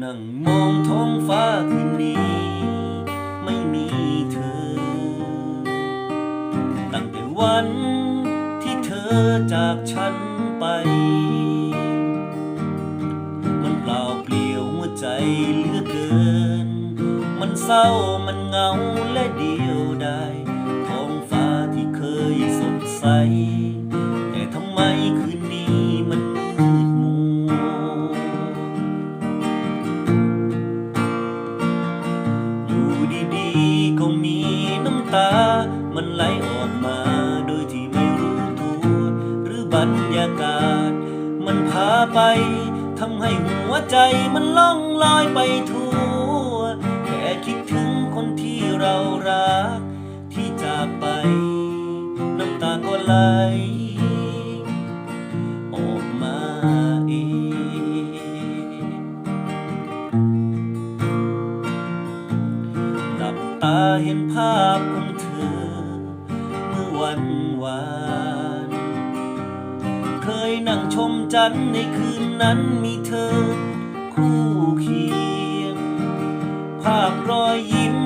นั่งมองท้องฟ้าคืนนี้ ไม่มีเธอ ตั้งแต่วันที่เธอจากฉันไป มันเปล่าเปลี่ยวหัวใจเหลือเกิน มันเศร้ามันเหงาและเดียวดายท้องฟ้าที่เคยสดใส แต่ทำไมคืนนี้ มันไหลออกมา โดยที่ไม่รู้ตัว หรือบรรยากาศ มันพาไปทำให้หัวใจมันล่องลอยไปทั่ว แค่คิดถึงคนที่เรารัก ที่จากไป น้ำตาก็ไหลออกมาเองหลับตาเห็นภาพของเธอเมื่อ วันวาน เคยนั่งชมจันทร์ในคืนนั้นมีเธอ คู่เคียง ภาพรอยยิ้ม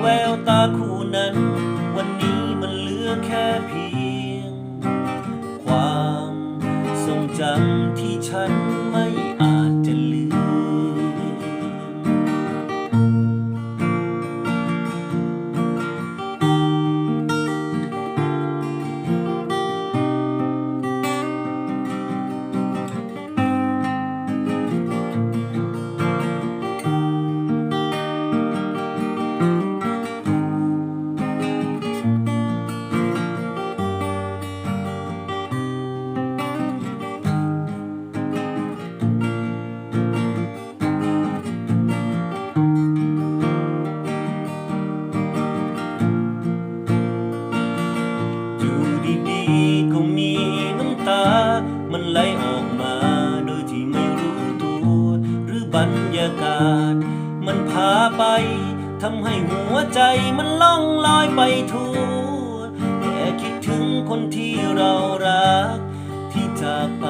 แววตาคู่นั้น วันนี้มันเหลือแค่เพียง ความทรงจำที่ฉันไม่ อบรรยากาศ มันพาไปทำให้หัวใจมันล่องลอยไปทั่วแค่คิดถึงคนที่เรารักที่จากไป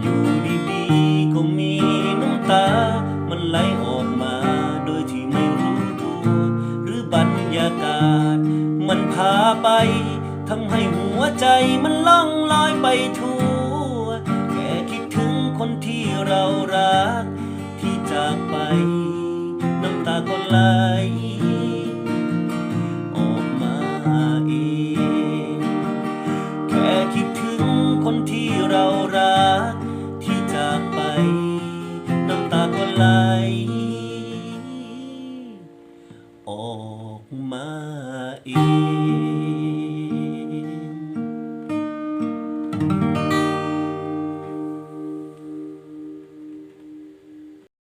อยู่ดีๆก็มีน้ำตามันไหลออกมาโดยที่ไม่รู้ตัวหรือบรรยากาศ มันพาไป ทำให้หัวใจมันล่องลอยไปทั่ว แค่คิดถึงคนที่เรารัก ที่จากไป น้ำตาก็ไหลออกมาเองแค่คิดถึงคนที่เรารัก ที่จากไป น้ำตาก็ไหลออกมาเอง Thank you.